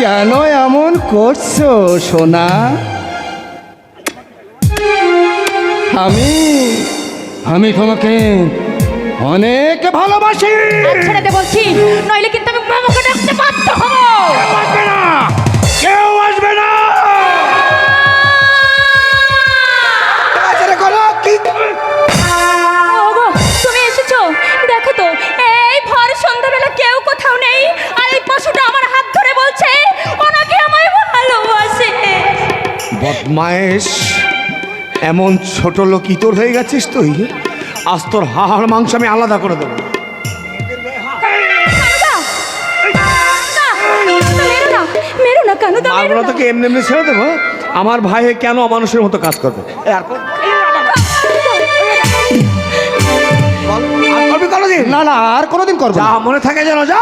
কেন এমন করছ সোনা? আমি আমি তোমাকে অনেক ভালোবাসি। ছেড়ে দে বলছি। নইলে কিন্তু বদমায়েশ এমন ছোট লোক ইতর হয়ে গেছিস তুই? আজ তোর হাড় মাংস আমি আলাদা করে দেবো! মেরো না। তোকে এমনি এমনি ছেড়ে দেবো আমার ভাই কেন মানুষের মতো কাজ করবে? না না আর কোনোদিন করব যা মনে থাকে যেন যা।